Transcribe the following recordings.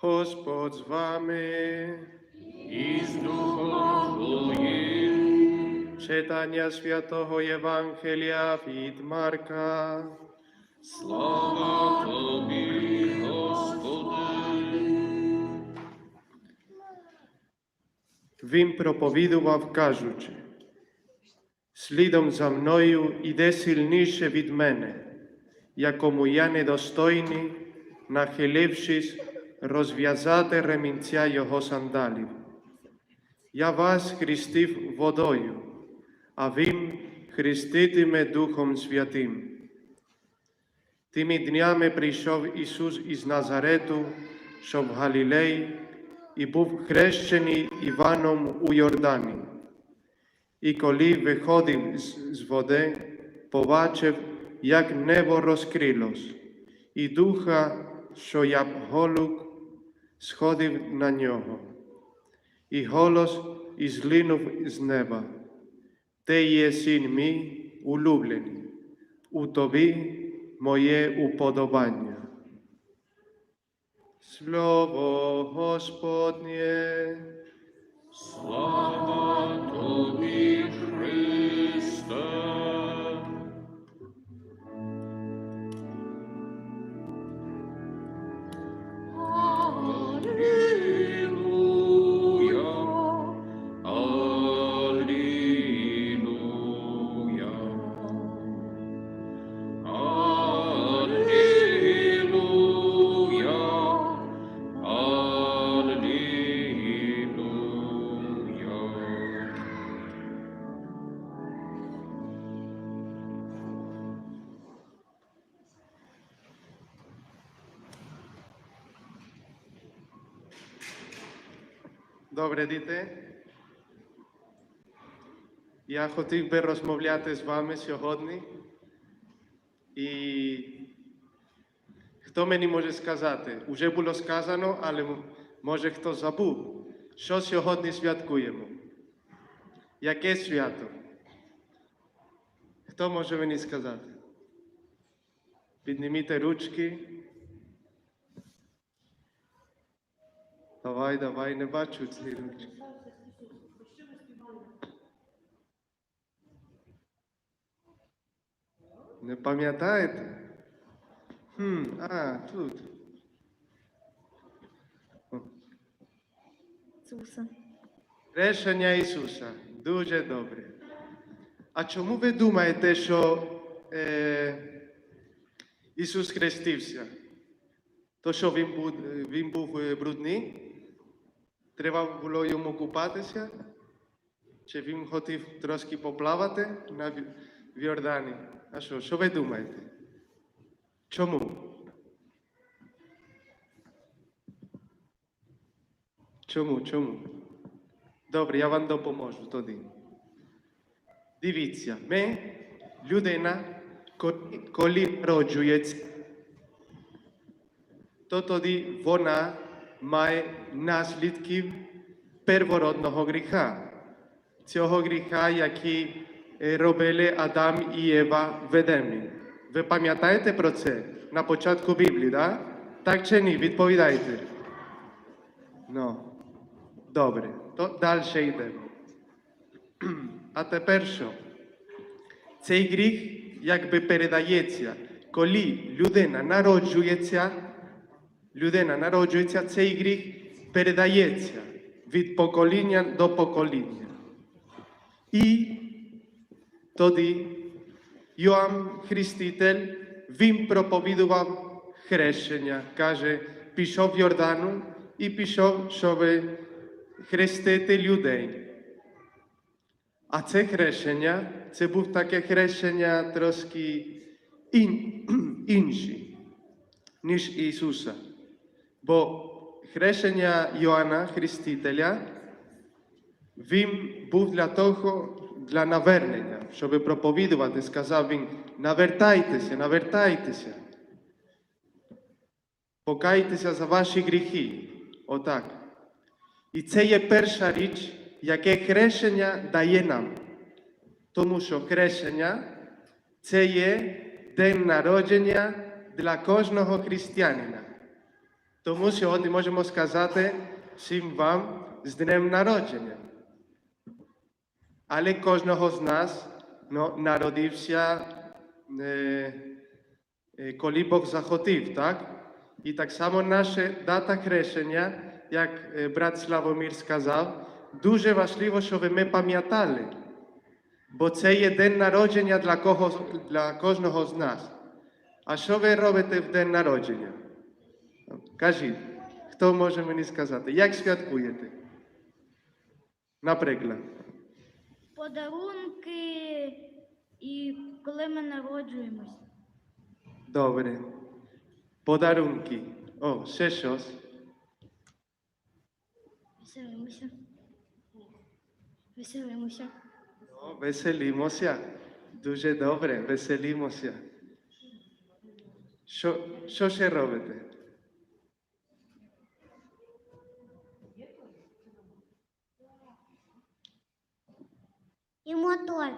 Господь з вами. і з духом Твоїм. Читання святого Євангелія від Марка. Слава Тобі, Господи. Він проповідував, кажучи, слідом за мною іде сильніше від мене, якому я недостойний, нахилившись, розв'язати ремінця його сандалів. Я вас хрестив водою, а він хреститиме Духом Святим. Тими днями прийшов Ісус із Назарету, що в Галілеї, і був хрещений Іваном у Йордані. І коли виходив з, води, побачив, як небо розкрилось, і духа, що як голуб, сходив на нього. І голос ізлинув з неба. Ти є син мій улюблений, у тобі моє уподобання. Слово Господнє. Слава Тобі, Добре, діти. Я хотів би розмовляти з вами сьогодні. І хто мені може сказати? Уже було сказано, але може хто забув, що сьогодні святкуємо? Яке свято? Хто може мені сказати? Підніміть ручки. Давай, давай, не бачу ці ручки. Не пам'ятаєте? Хм, а, тут. Ісуса. Рішення Ісуса. Дуже добре. А чому ви думаєте, що е, Ісус хрестився? То що він був, він був е, брудний? Треба було йому купатися? Чи він хотів трошки поплавати на в Йордані? А що, що ви думаєте? Чому? Чому? Чому? Добре, я вам допоможу тоді. Дивіться, ми, людина, ко- коли роджується, то тоді вона має наслідків первородного гріха. Цього гріха, який е, робили Адам і Єва в Едемі. Ви пам'ятаєте про це на початку Біблії, да? так чи ні? Відповідайте. Ну, добре, то далі йдемо. А тепер що? Цей гріх якби передається, коли людина народжується, людина народжується, цей гріх передається від покоління до покоління. І тоді Йоанн Хреститель, він проповідував хрещення, каже, пішов в Йордану і пішов, щоб хрестити людей. А це хрещення, це був таке хрещення трошки ін, інше, ніж Ісуса. Бо хрещення Йоанна Хрестителя, він був для того, для навернення, щоб проповідувати, сказав він, навертайтеся, навертайтеся. Покайтеся за ваші гріхи. Отак. І це є перша річ, яке хрещення дає нам. Тому що хрещення це є день народження для кожного християнина. Тому сьогодні можемо сказати всім вам з днем народження. Але кожного з нас ну, народився, е, е, коли Бог захотів, так? І так само наша дата хрещення, як е, брат Славомір сказав, дуже важливо, щоб ми пам'ятали. Бо це є день народження для, кого, для кожного з нас. А що ви робите в день народження? Кажіть, хто може мені сказати, як святкуєте? Наприклад. Подарунки і коли ми народжуємось. Добре. Подарунки. О, ще щось. Веселимося. Веселимося. О, веселімося. Дуже добре, веселімося. Що, що ще робите? І мотор.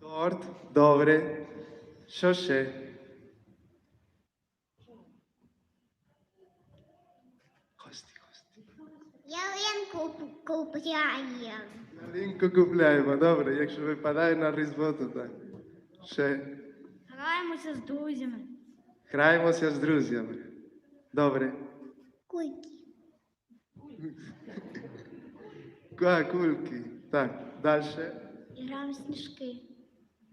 Торт, добре. Що ще? Гості, гості. Ялинку купляємо. Ялинку купляємо, добре, якщо випадає на різдво, то так. Ще Граємося з друзями. граємося з друзями. Добре. Кульки. А, кульки. Так, далі. Граємо сніжки.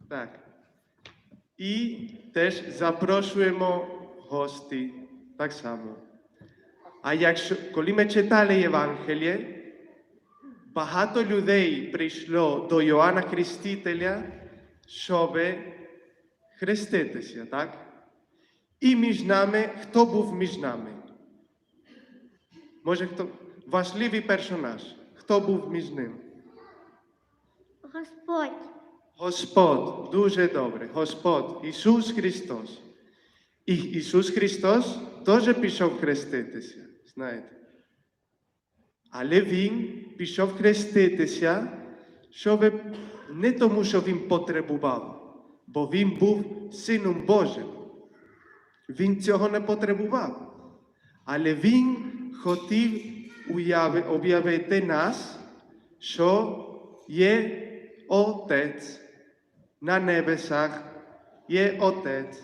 Так. І теж запрошуємо гості так само. А якщо, коли ми читали Євангеліє, багато людей прийшло до Йоанна Хрестителя, щоб хреститися, так? І між нами, хто був між нами? Може, хто важливий персонаж? Хто був між ним? Господь. Господь, дуже добре, Господь, Ісус Христос. І Ісус Христос теж пішов хреститися, знаєте. Але Він пішов хреститися, щоб не тому, що Він потребував, бо Він був Сином Божим. Він цього не потребував. Але Він хотів об'явити нас, що є Отець на небесах, є Отець.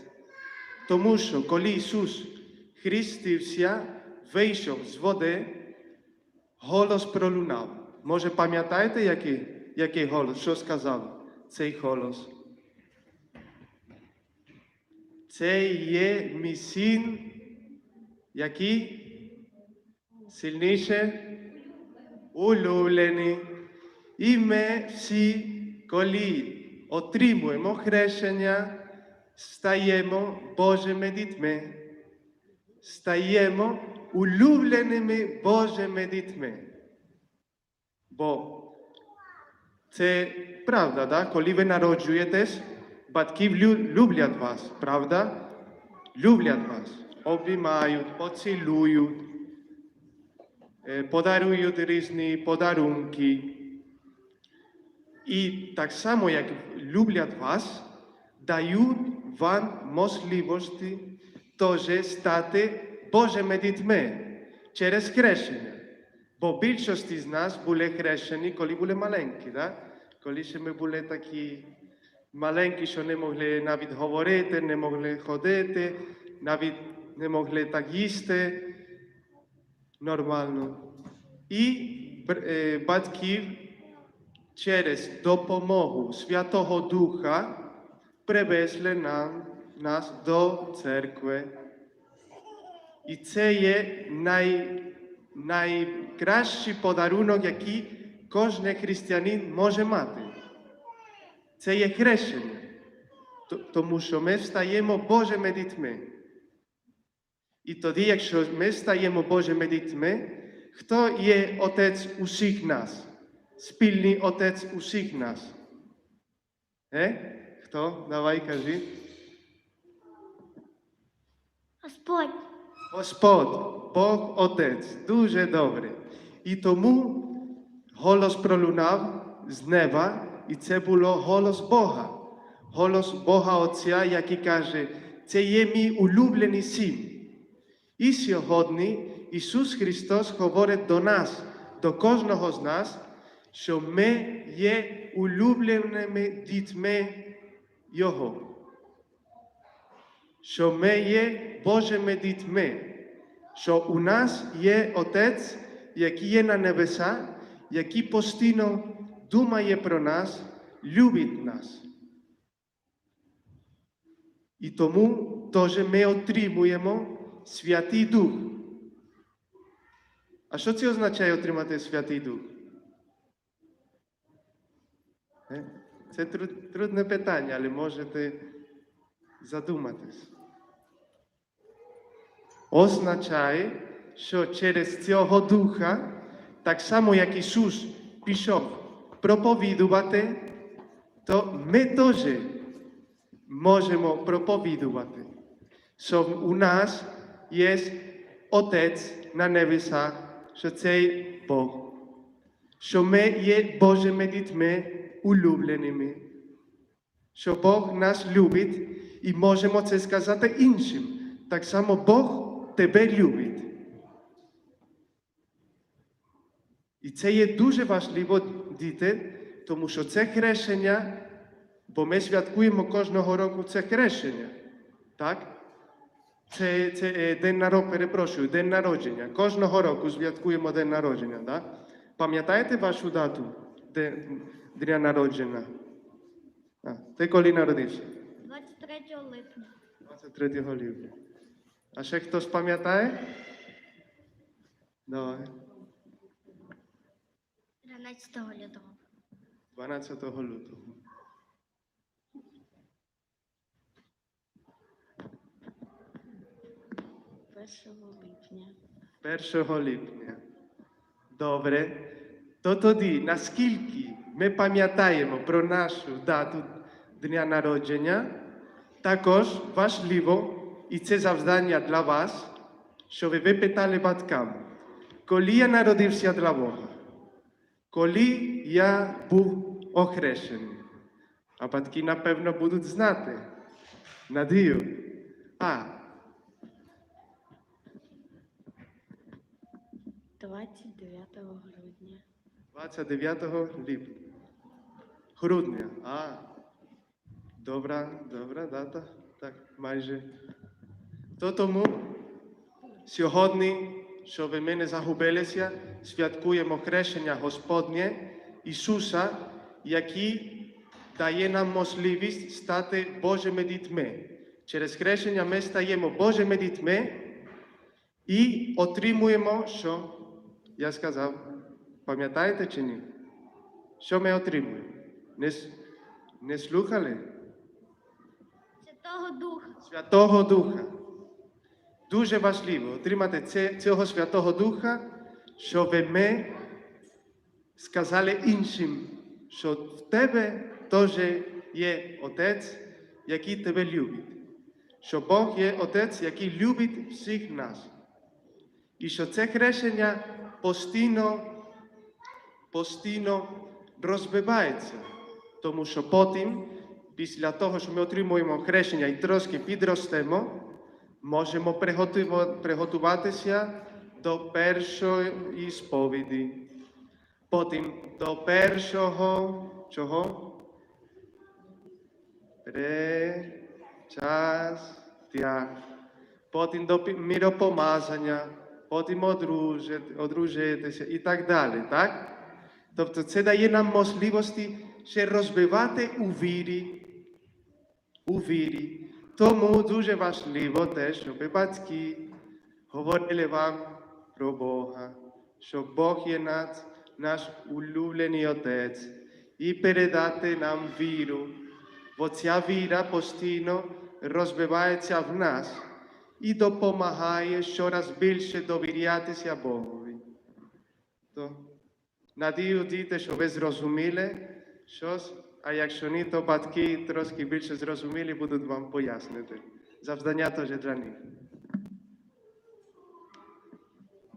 Тому що коли Ісус хрестився, вийшов з води, голос пролунав. Може, пам'ятаєте, який, який голос? Що сказав цей голос? Це є мій син, який сильніше улюблений. І ми всі, коли отримуємо хрещення, стаємо Божими дітьми, стаємо улюбленими Божими дітьми. Бо це правда, да? коли ви народжуєтесь, батьки люблять вас, правда? Люблять вас, обіймають, поцілують, е, подарують різні подарунки. І так само, як люблять вас, дають вам можливості теж стати Божими дітьми через хрещення. Бо більшість з нас були хрещені, коли були маленькі, да? коли ще ми були такі маленькі, що не могли навіть говорити, не могли ходити, навіть не могли так їсти нормально. І е, батьків через допомогу Святого Духа привезли нам, нас до церкви. І це є най, найкращий подарунок, який кожен християнин може мати. Це є хрещення. Тому що ми стаємо Божими дітьми. І тоді, якщо ми стаємо Божими дітьми, хто є отець усіх нас? Спільний отець усіх нас. Е? Хто? Давай кажи. Господь. Господь, Бог Отець, дуже добре. І тому голос пролунав з неба, і це було голос Бога. Голос Бога Отця, який каже, це є мій улюблений син. І сьогодні Ісус Христос говорить до нас, до кожного з нас, що ми є улюбленими дітьми Його. Що ми є Божими дітьми, що у нас є Отець, який є на небесах, який постійно думає про нас, любить нас. І тому теж ми отримуємо Святий Дух. А що це означає отримати Святий Дух? Е? Це трудне питання, але можете задуматись. Означає, що через цього Духа, так само як Ісус пішов проповідувати, то ми теж можемо проповідувати, що у нас є Отець на небесах, що це Бог, що ми є Божими дітьми улюбленими, що Бог нас любить і можемо це сказати іншим. Так само Бог тебе любить. І це є дуже важливо, діти, тому що це хрещення, бо ми святкуємо кожного року це хрещення. Так? Це, це е, день народження, перепрошую, день народження. Кожного року святкуємо день народження. Так? Пам'ятаєте вашу дату де- дня народження? А, ти коли народився? 23 липня. 23 липня. А ще хтось пам'ятає? Давай. 13 лютого. 12 лютого. липня. 1 липня. Добре. То тоді, наскільки ми пам'ятаємо про нашу дату дня народження, також важливо, і це завдання для вас, щоб ви питали батькам, коли я народився для Бога, коли я був охрещений. А батьки, напевно, будуть знати. Надію. А, 29 грудня. 29 липня. Грудня. А. Добра, добра дата. Так, майже. То тому сьогодні, щоб ми не загубилися, святкуємо хрещення Господнє Ісуса, який дає нам можливість стати Божими дітьми. Через хрещення ми стаємо Божими дітьми і отримуємо, що я сказав, пам'ятаєте чи ні? Що ми отримуємо? Не, не слухали? Святого Духа. Святого Духа. Дуже важливо отримати цього Святого Духа, щоб ми сказали іншим, що в тебе теж є Отець, який тебе любить. Що Бог є Отець, який любить всіх нас. І що це хрещення постійно, постійно розвивається. Тому що потім, після того, що ми отримуємо хрещення і трошки підростемо, можемо приготуватися до першої сповіді. Потім до першого чого? Причастя. Потім до миропомазання, потім одружитися і так далі, так? Тобто це дає нам можливості ще розвивати у вірі, у вірі. Тому дуже важливо те, щоб батьки говорили вам про Бога, що Бог є наш, наш улюблений Отець, і передати нам віру, бо ця віра постійно розвивається в нас і допомагає щораз більше довірятися Богові. Що ви зрозуміли щось, а якщо ні, то батьки трошки більше зрозуміли, будуть вам пояснити. Завдання теж для них.